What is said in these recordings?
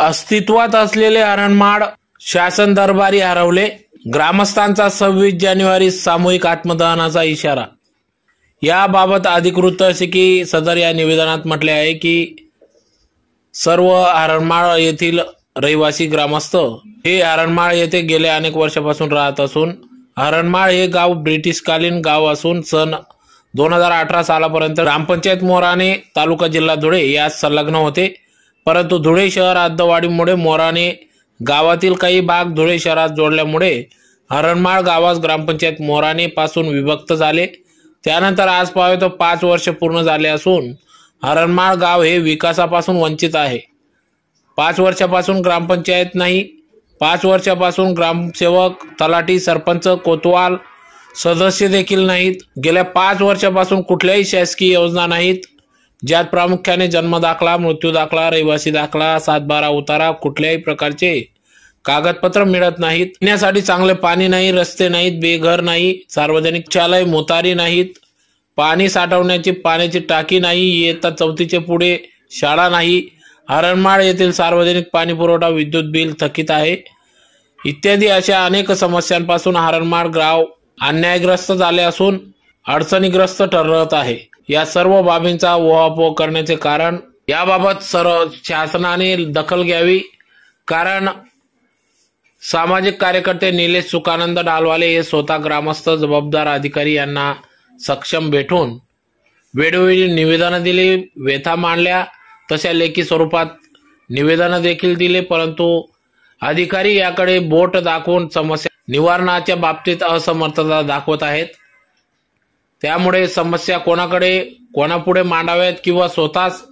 अस्तित्वात असलेले अरणमाड शासन दरबारी हरवले. ग्रामस्थांचा सव्वीस जानेवारी सामूहिक आत्मदहनाचा इशारा. याबाबत अधिकृत असे की सदर या निवेदनात म्हटले आहे की सर्व हरणमाळ येथील रहिवासी ग्रामस्थ हे हरणमाळ येथे गेल्या अनेक वर्षापासून राहत असून हरणमाळ हे गाव ब्रिटिशकालीन गाव असून सन दोन हजार अठरा सालापर्यंत ग्रामपंचायत मोराने तालुका जिल्हा धुळे यास संलग्न होते. परंतु धुळे शहर हद्दवाढीमुळे मोराने गावातील काही भाग धुळे शहरात जोडल्यामुळे हरणमाळ गावास ग्रामपंचायत मोराने पासून विभक्त झाले. त्यानंतर आज पावे तर पाच वर्ष पूर्ण झाले असून हरणमाळ गाव हे विकासापासून वंचित आहे. पाच वर्षापासून ग्रामपंचायत नाही. पाच वर्षापासून ग्रामसेवक तलाठी सरपंच कोतवाल सदस्य देखील नाहीत. गेल्या पाच वर्षापासून कुठल्याही शासकीय योजना नाहीत. ज्यात प्रामुख्याने जन्म दाखला मृत्यू दाखला रहिवासी दाखला सातबारा उतारा कुठल्याही प्रकारचे कागदपत्र मिळत नाहीत. पिण्यासाठी चांगले पाणी नाही रस्ते नाहीत बेघर नाही सार्वजनिक शालय मोतारी नाहीत पाणी साठवण्याची पाण्याची टाकी नाही येता चौथीचे पुढे शाळा नाही. हरणमाळ येथील सार्वजनिक पाणी पुरवठा विद्युत बिल थकीत आहे. इत्यादी अशा अनेक समस्यांपासून हरणमाळ ग्राव अन्यायग्रस्त झाले असून अडचणीग्रस्त ठरत आहे. या सर्व बाबींचा ओहापोह करण्याचे कारण याबाबत सर्व शासनाने दखल घ्यावी. कारण सामाजिक कार्यकर्ते निलेश सुखानंद डालवाले हे स्वतः ग्रामस्थ जबाबदार अधिकारी यांना सक्षम भेटून वेळोवेळी निवेदनं दिली व्यथा मांडल्या. तशा लेखी स्वरूपात निवेदनं देखील दिले परंतु अधिकारी याकडे बोट दाखवून समस्या निवारणाच्या बाबतीत असमर्थता दाखवत आहेत. त्यामुळे समस्या कोणाकडे कोणापुढे मांडाव्यात किंवा स्वतःच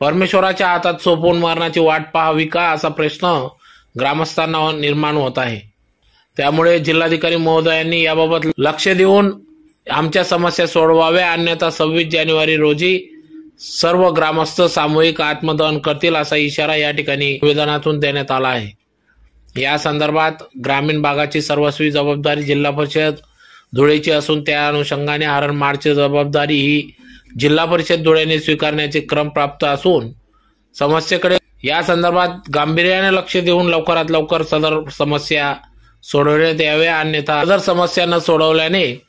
परमेश्वराच्या हातात सोपवून मारण्याची वाट पाहावी का असा प्रश्न ग्रामस्थांना निर्माण होत आहे. त्यामुळे जिल्हाधिकारी महोदयांनी याबाबत लक्ष देऊन आमच्या समस्या सोडवाव्या. अन्यथा सव्वीस जानेवारी रोजी सर्व ग्रामस्थ सामूहिक आत्मदहन करतील असा इशारा या ठिकाणी निवेदनातून देण्यात आला आहे. या संदर्भात ग्रामीण भागाची सर्वस्वी जबाबदारी जिल्हा परिषद धुळेची असून त्या अनुषंगाने हरण हरणमाळची जबाबदारी ही जिल्हा परिषद धुळ्याने स्वीकारण्याचे क्रम प्राप्त असून समस्येकडे या संदर्भात गांभीर्याने लक्ष देऊन लवकरात लवकर सदर समस्या सोडवण्यात याव्या अन्यथा सदर समस्या न सोडवल्याने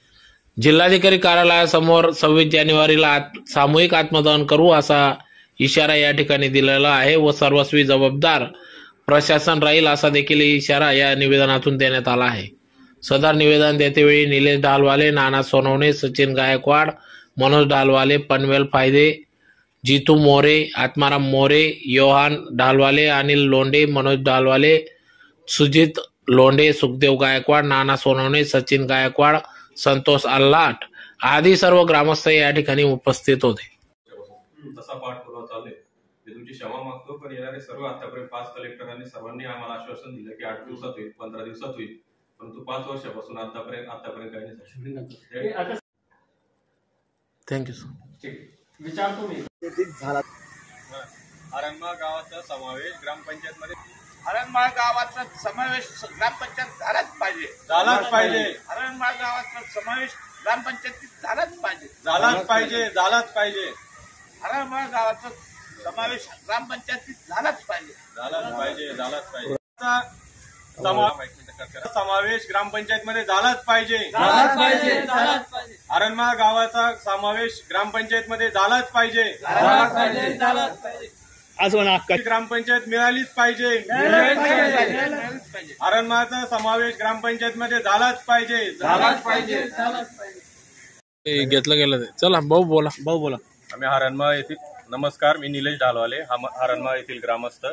जिल्हाधिकारी कार्यालयासमोर सव्वीस जानेवारीला आत- सामूहिक आत्मदहन करू असा इशारा या ठिकाणी दिलेला आहे व सर्वस्वी जबाबदार प्रशासन राहील असा देखील इशारा या निवेदनातून देण्यात आला आहे. सदर निवेदन देतेवेळी निलेश डालवाले नाना सोनवणे सचिन गायकवाड मनोज डालवाले पनवेल फायदे जितू मोरे आत्माराम मोरे योहान ढालवाले अनिल लोंडे मनोज ढालवाले सुजित लोंडे सुखदेव गायकवाड नाना सोनवणे सचिन गायकवाड संतोष अल्लाट आदी सर्व ग्रामस्थ या ठिकाणी उपस्थित होते. तसा पाठपुरावा चालू आहे मी तुमची क्षमा मागतो पण येणारे सर्व आतापर्यंत पाच कलेक्टरांनी सर्वांनी आम्हाला आश्वासन दिलं की आठ दिवसात होईल पंधरा दिवसात होईल. परंतु पाच वर्षापासून आतापर्यंत आतापर्यंत काही नाही झालं. थँक्यू सर विचारतो मी आरणमा गावाचा समावेश ग्रामपंचायत मध्ये हरणमाळ गावाचा समावेश ग्रामपंचायत झालाच पाहिजे. झालाच पाहिजे. हरणमाळ गावाचा समावेश ग्रामपंचायतीत झालाच पाहिजे. झालाच पाहिजे झालाच पाहिजे. हरणमाळ गावाचा समावेश ग्रामपंचायतीत झालाच पाहिजे. झालाच पाहिजे झालाच पाहिजे. समा- समावेश ग्रामपंचायत मध्ये झालाच पाहिजे. झालाच पाहिजे. झालाच पाहिजे. आरणमा गावाचा समावेश ग्रामपंचायत मध्ये झालाच पाहिजे. झालाच पाहिजे. झालाच पाहिजे. ग्रामपंचायत मिळालीच पाहिजे. आरणमाचा समावेश ग्रामपंचायत मध्ये झालाच पाहिजे. झालाच पाहिजे. झालाच पाहिजे. घेतलं गेलं ते. चला भाऊ बोला. भाऊ बोला. आम्ही हरणमाळ येथील नमस्कार मी निलेश ढालवाले. हम- हरणमाळ येथील ग्रामस्थ.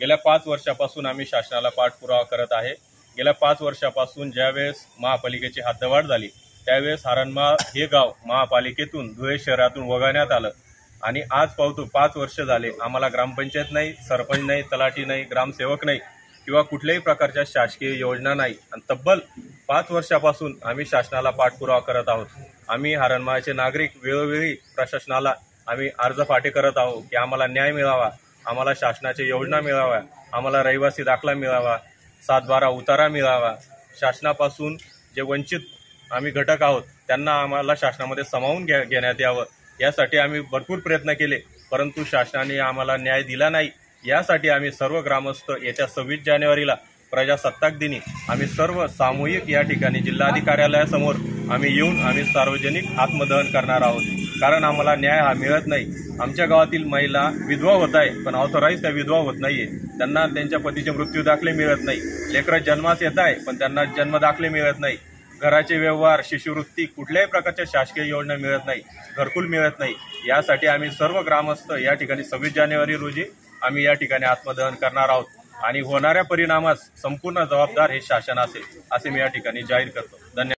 गेल्या पाच वर्षापासून आम्ही शासनाला पाठपुरावा करत आहे. गेल्या पाच वर्षापासून ज्यावेळेस महापालिकेची हद्दवाढ झाली त्यावेळेस हारणमाळ हे गाव महापालिकेतून धुळे शहरातून वगळण्यात आलं. आणि आज पाहतो पाच वर्ष झाले आम्हाला ग्रामपंचायत नाही सरपंच नाही तलाठी नाही ग्रामसेवक नाही किंवा कुठल्याही प्रकारच्या शासकीय योजना नाही. आणि तब्बल पाच वर्षापासून आम्ही शासनाला पाठपुरावा करत आहोत. आम्ही हारणमाळाचे नागरिक वेळोवेळी प्रशासनाला आम्ही अर्ज फाटे करत आहोत की आम्हाला न्याय मिळावा आम्हाला शासनाच्या योजना मिळाव्या आम्हाला रहिवासी दाखला मिळावा सातबारा उतारा मिळावा. शासनापासून जे वंचित आम्ही घटक आहोत त्यांना आम्हाला शासनामध्ये सामावून घ्या घेण्यात यावं. यासाठी आम्ही भरपूर प्रयत्न केले परंतु शासनाने आम्हाला न्याय दिला नाही. यासाठी आम्ही सर्व ग्रामस्थ येत्या सव्वीस जानेवारीला प्रजासत्ताक दिनी आम्ही सर्व सामूहिक या ठिकाणी जिल्हाधिकारी कार्यालयासमोर आम्ही येऊन आम्ही सार्वजनिक आत्मदहन करणार आहोत. कारण आम्हाला न्याय हा मिळत नाही. आमच्या गावातील महिला विधवा होत आहे पण ऑथोराईज त्या विधवा होत नाहीये. त्यांना त्यांच्या पतीचे मृत्यू दाखले मिळत नाही. लेकरं जन्मास येत आहे पण त्यांना जन्म दाखले मिळत नाही. घराचे व्यवहार शिष्यवृत्ती कुठल्याही प्रकारच्या शासकीय योजना मिळत नाही घरकुल मिळत नाही. यासाठी आम्ही सर्व ग्रामस्थ या ठिकाणी सव्वीस जानेवारी रोजी आम्ही या ठिकाणी आत्मदहन करणार आहोत. आणि होणाऱ्या परिणामास संपूर्ण जबाबदार हे शासन असेल असे मी या ठिकाणी जाहीर करतो. धन्यवाद.